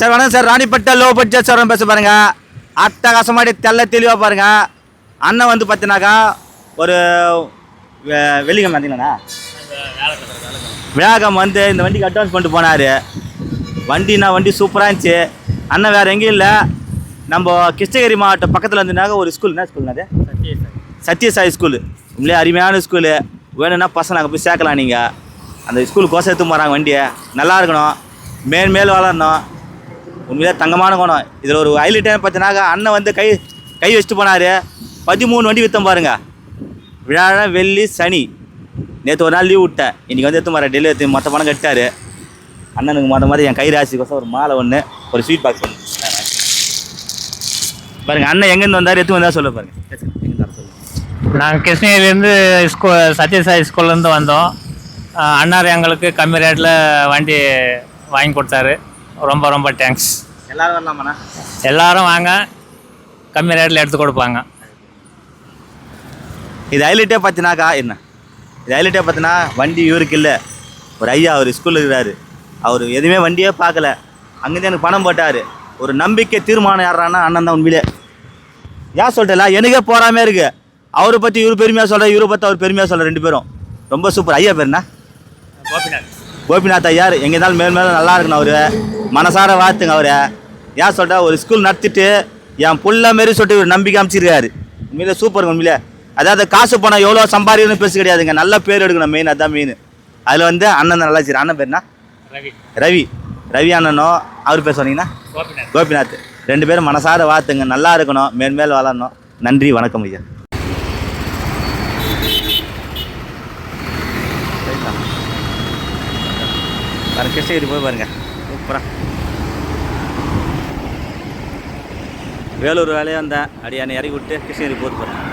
Sir வணக்கம் sir. ராணிப்பட்ட low budget sir பேச பாருங்க. அட்டகாசமாடி தெல்ல தெளிவாக பாருங்க. அண்ணன் வந்து பார்த்தீங்கன்னாக்கா ஒரு வெ- வெள்ளிக்கிழமை வந்தீங்களாண்ணா? விழாக்கம் வந்து இந்த வண்டிக்கு அட்வான்ஸ் பண்ணிட்டு போனார். வண்டினா வண்டி சூப்பராக இருந்துச்சு. அண்ணன் வேறு எங்கேயும் இல்லை. நம்ம கிருஷ்ணகிரி மாவட்டம் பக்கத்தில் இருந்துனாக்க ஒரு ஸ்கூல் என்ன ஸ்கூல்னா அது? சத்யசாய் ஸ்கூலு உண்மையிலே அருமையான ஸ்கூலு வேணும்னா பசங்க அங்கே போய் சேர்க்கலாம் நீங்கள் அந்த ஸ்கூலுக்கு கோசம் எடுத்து போகிறாங்க வண்டியை. நல்லா இருக்கணும். மேல் வளரணும். உண்மையிலே தங்கமான குணம். இதில் ஒரு ஹைலைட்டே பார்த்தீங்கன்னாக்கா அண்ணன் வந்து கை கை வச்சுட்டு போனார். பதிமூணு வண்டி விற்றோம் பாருங்க. விழா வெள்ளி சனி. நேற்று ஒரு நாள் லீவ் விட்டேன். இன்றைக்கி வந்து எடுத்து வரேன். டெல்லி எடுத்து மொத்த பணம் கட்டார் அண்ணனுக்கு மொத்த மாதிரி என் கை ராசிக்கோசம் ஒரு மாலை ஒன்று ஒரு ஸ்வீட் பாக்ஸ் ஒன்று பாருங்க அண்ணன் எங்கேருந்து வந்தார் எடுத்து வந்தால் சொல்ல பாருங்க. நாங்கள் கிருஷ்ணகிரிலேருந்து ஸ்கூ சத்யசாய் ஸ்கூல்லேருந்து வந்தோம். அண்ணார் எங்களுக்கு கம்மி ரேட்டில் வண்டி வாங்கி கொடுத்தாரு. ரொம்ப ரொம்ப தேங்க்ஸ் எல்லாரும் வரலாமாண்ணா? எல்லாரும் வாங்க. கம்மி ரேட்டில் எடுத்து கொடுப்பாங்க. இது ஹைலைட்டே பார்த்தினாக்கா என்ன? இது ஹைலைட்டே பார்த்தினா வண்டி இவருக்கு இல்லை. ஒரு ஐயா அவர் ஸ்கூலில் இருக்கிறாரு. அவர் எதுவுமே வண்டியே பார்க்கல. அங்கேருந்து எனக்கு பணம் போட்டார். ஒரு நம்பிக்கை தீர்மானம் யாரானா அண்ணன் தான் உண்மையிலே. ஏன் சொல்லிட்டல எனக்கே போகாமே இருக்கு. அவரை பற்றி இவர் பெருமையாக சொல்கிற இவரை பற்றி அவர் பெருமையாக சொல்கிற ரெண்டு பேரும். ரொம்ப சூப்பர் ஐயா பேர் என்ன? கோபிநாத். கோபிநாத் ஐயார் எங்கே இருந்தாலும் மேல் மேலும் நல்லா இருக்கணும் அவரு. மனசார வாழ்த்துங்க அவரை. ஏன் சொல்கிறா ஒரு ஸ்கூல் நடத்திட்டு என் புள்ள மாரி சொல்லிட்டு ஒரு நம்பிக்கை அமைச்சிருக்காரு. உண்மையிலே சூப்பருங்க உண்மையிலே. அதாவது காசு பணம் எவ்வளோ சம்பாதிக்கணும்னு பேச கிடையாதுங்க நல்ல பேர் எடுக்கணும் மெயின் அதான் மெயின் அதில் வந்து அண்ணன் நல்லா வச்சிரு அண்ணன் பேர்னா? ரவி. ரவி. ரவி அண்ணனும் அவர் பேர் சொன்னீங்கன்னா? கோபிநாத். ரெண்டு பேரும் மனசார வாழ்த்துங்க. நல்லா இருக்கணும். மேன்மேல் வளரணும் நன்றி வணக்கம் ஐயா. பாருங்க கிருஷ்ணகிரி போய் பாருங்கள் சூப்பராக வேலூர் வேலையாக இருந்தேன் அடியானை இறக்கி விட்டு கிருஷ்ணகிரி போட்டு போகிறேன்